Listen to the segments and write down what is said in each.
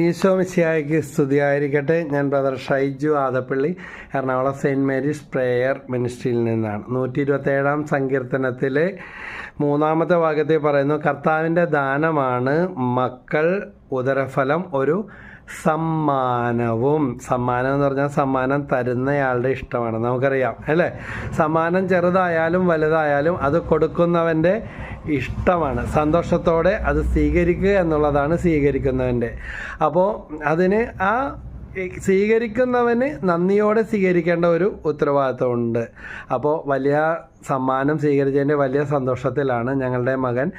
ഈശോ മിശിയായിക്ക് സ്തുതിയായിരിക്കട്ടെ. ഞാൻ brother Shaiju Adappally Ernakulam saint Mary's prayer മിനിസ്ട്രിയിൽ നിന്നാണ്. നൂറ്റി ഇരുപത്തേഴാം സങ്കീർത്തനത്തിലെ മൂന്നാമത്തെ ഭാഗത്തിൽ പറയുന്നു കർത്താവിന്റെ ദാനമാണ് മക്കൾ ഉദരഫലം ഒരു സമ്മാനവും. സമ്മാനം എന്ന് പറഞ്ഞാൽ സമ്മാനം തരുന്നയാളുടെ ഇഷ്ടമാണ്. നമുക്കറിയാം അല്ലേ? സമ്മാനം ചെറുതായാലും വലുതായാലും അത് കൊടുക്കുന്നവന്റെ ഇഷ്ടമാണ്. സന്തോഷത്തോടെ അത് സ്വീകരിക്കുക എന്നുള്ളതാണ് സ്വീകരിക്കുന്നവന്റെ. അപ്പോൾ അതിന് ആ സ്വീകരിക്കുന്നവന് നന്ദിയോടെ സ്വീകരിക്കേണ്ട ഒരു ഉത്തരവാദിത്വമുണ്ട്. അപ്പോൾ വലിയ സമ്മാനം സ്വീകരിച്ചതിന്റെ വലിയ സന്തോഷത്തിലാണ് ഞങ്ങളുടെ മകൻ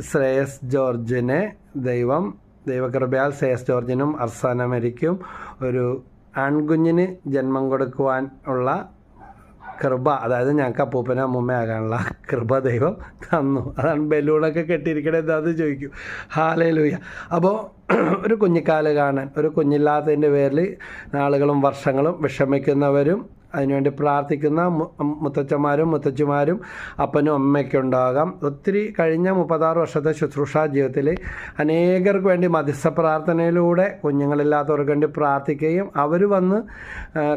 ശ്രേയസ് ജോർജിനെ ദൈവം ദൈവകൃപയാൽ ശ്രേയസ് ജോർജിനും അർസാനമരിക്കും ഒരു ആൺകുഞ്ഞിന് ജന്മം കൊടുക്കുവാൻ ഉള്ള കൃപ. അതായത് ഞങ്ങൾക്ക് അപ്പൂപ്പനും അമ്മൂമ്മയാകാനുള്ള കൃപ ദൈവം തന്നു. അതാണ് ബലൂണൊക്കെ കെട്ടിയിരിക്കണേ എന്താന്ന് ചോദിക്കും. ഹാലയിലൂയ അപ്പോൾ ഒരു കുഞ്ഞിക്കാൽ കാണാൻ ഒരു കുഞ്ഞില്ലാത്തതിന്റെ പേരിൽ നാളുകളും വർഷങ്ങളും വിഷമിക്കുന്നവരും അതിനുവേണ്ടി പ്രാർത്ഥിക്കുന്ന മുത്തച്ഛന്മാരും മുത്തച്ഛിമാരും അപ്പനും അമ്മയ്ക്കും ഉണ്ടാകാം. ഒത്തിരി കഴിഞ്ഞ മുപ്പത്താറ് വർഷത്തെ ശുശ്രൂഷ ജീവിതത്തിൽ അനേകർക്ക് വേണ്ടി മധ്യസ്ഥ പ്രാർത്ഥനയിലൂടെ കുഞ്ഞുങ്ങളില്ലാത്തവർക്ക് വേണ്ടി പ്രാർത്ഥിക്കുകയും അവർ വന്ന്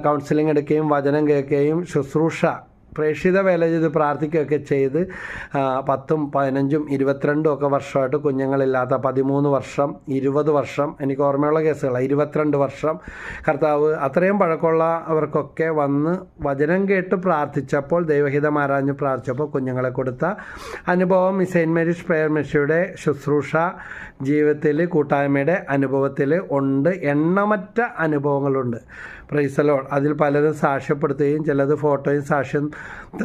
കൗൺസിലിംഗ് എടുക്കുകയും വചനം കേൾക്കുകയും ശുശ്രൂഷ പ്രേക്ഷിത വേല ചെയ്ത് പ്രാർത്ഥിക്കുകയൊക്കെ ചെയ്ത് പത്തും പതിനഞ്ചും ഇരുപത്തിരണ്ടും ഒക്കെ വർഷമായിട്ട് കുഞ്ഞുങ്ങളില്ലാത്ത പതിമൂന്ന് വർഷം ഇരുപത് വർഷം എനിക്ക് ഓർമ്മയുള്ള കേസുകളാണ് ഇരുപത്തിരണ്ട് വർഷം കർത്താവ് അത്രയും പഴക്കമുള്ള അവർക്കൊക്കെ വന്ന് വചനം കേട്ട് പ്രാർത്ഥിച്ചപ്പോൾ ദൈവഹിതം ആരാഞ്ഞ് പ്രാർത്ഥിച്ചപ്പോൾ കുഞ്ഞുങ്ങളെ കൊടുത്ത അനുഭവം ഈ സെയിന്റ് മേരീസ് പ്രേയർ മെഷിയുടെ ശുശ്രൂഷ ജീവിതത്തിൽ കൂട്ടായ്മയുടെ അനുഭവത്തിൽ ഉണ്ട്. എണ്ണമറ്റ അനുഭവങ്ങളുണ്ട്. പ്രൈസലോൾ അതിൽ പലരും സാക്ഷ്യപ്പെടുത്തുകയും ചിലത് ഫോട്ടോയും സാക്ഷ്യം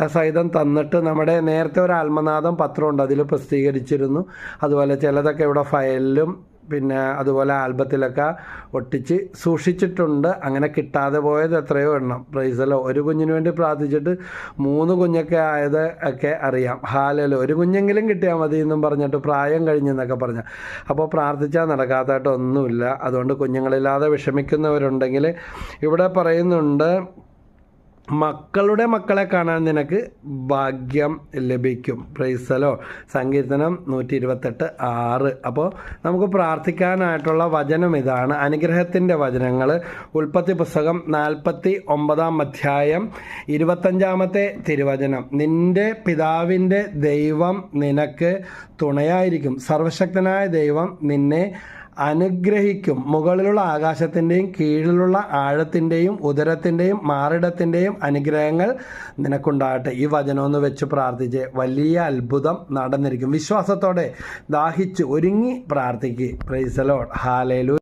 സഹിതം തന്നിട്ട് നമ്മുടെ നേരത്തെ ഒരു ആത്മനാഥം പത്രമുണ്ട് അതിൽ പ്രസിദ്ധീകരിച്ചിരുന്നു. അതുപോലെ ചിലതൊക്കെ ഇവിടെ ഫയലിലും പിന്നെ അതുപോലെ ആൽബത്തിലൊക്കെ ഒട്ടിച്ച് സൂക്ഷിച്ചിട്ടുണ്ട്. അങ്ങനെ കിട്ടാതെ പോയത് എത്രയോ എണ്ണം. പ്രൈസലോ ഒരു കുഞ്ഞിന് വേണ്ടി പ്രാർത്ഥിച്ചിട്ട് മൂന്ന് കുഞ്ഞൊക്കെ ആയത് ഒക്കെ അറിയാം. ഹാലല്ലോ ഒരു കുഞ്ഞെങ്കിലും കിട്ടിയാൽ മതി എന്നും പറഞ്ഞിട്ട് പ്രായം കഴിഞ്ഞെന്നൊക്കെ പറഞ്ഞ. അപ്പോൾ പ്രാർത്ഥിച്ചാൽ നടക്കാത്തതായിട്ട് ഒന്നുമില്ല. അതുകൊണ്ട് കുഞ്ഞുങ്ങളില്ലാതെ വിഷമിക്കുന്നവരുണ്ടെങ്കിൽ ഇവിടെ പറയുന്നുണ്ട് മക്കളുടെ മക്കളെ കാണാൻ നിനക്ക് ഭാഗ്യം ലഭിക്കും. പ്രൈസലോ സങ്കീർത്തനം നൂറ്റി ഇരുപത്തെട്ട് ആറ്. അപ്പോൾ നമുക്ക് പ്രാർത്ഥിക്കാനായിട്ടുള്ള വചനം ഇതാണ്. അനുഗ്രഹത്തിന്റെ വചനങ്ങൾ. ഉൽപ്പത്തി പുസ്തകം നാൽപ്പത്തി ഒമ്പതാം അധ്യായം ഇരുപത്തഞ്ചാമത്തെ തിരുവചനം. നിന്റെ പിതാവിന്റെ ദൈവം നിനക്ക് തുണയായിരിക്കും. സർവശക്തനായ ദൈവം നിന്നെ അനുഗ്രഹിക്കും. മുകളിലുള്ള ആകാശത്തിന്റെയും കീഴിലുള്ള ആഴത്തിന്റെയും ഉദരത്തിന്റെയും മാറിടത്തിന്റെയും അനുഗ്രഹങ്ങൾ നിനക്കുണ്ടാകട്ടെ. ഈ വചനമൊന്ന് വെച്ച് പ്രാർത്ഥിച്ച്. വലിയ അത്ഭുതം നടന്നിരിക്കും. വിശ്വാസത്തോടെ ദാഹിച്ച് ഒരുങ്ങി പ്രാർത്ഥിക്കുക പ്രൈസലോ ഹാലേലു